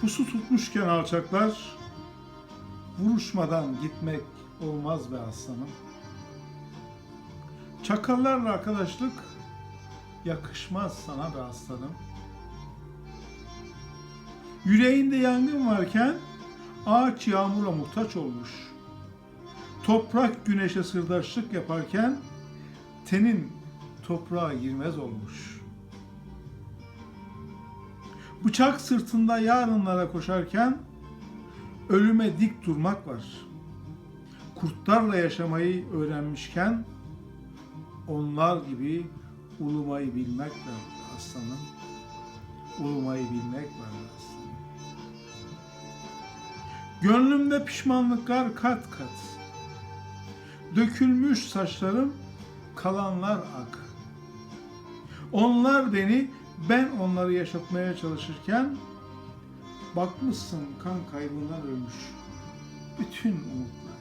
Pusu tutmuşken alçaklar, vuruşmadan gitmek olmaz be aslanım. Çakallarla arkadaşlık yakışmaz sana be aslanım. Yüreğinde yangın varken ağaç yağmura muhtaç olmuş. Toprak güneşe sırdaşlık yaparken tenin toprağa girmez olmuş. Bıçak sırtında yarınlara koşarken ölüme dik durmak var. Kurtlarla yaşamayı öğrenmişken onlar gibi ulumayı bilmek var aslanım. Ulumayı bilmek var aslanım. Gönlümde pişmanlıklar kat kat. Dökülmüş saçlarım, kalanlar ak. Onlar beni, ben onları yaşatmaya çalışırken bakmışsın kan kaybından ölmüş. Bütün umutlar.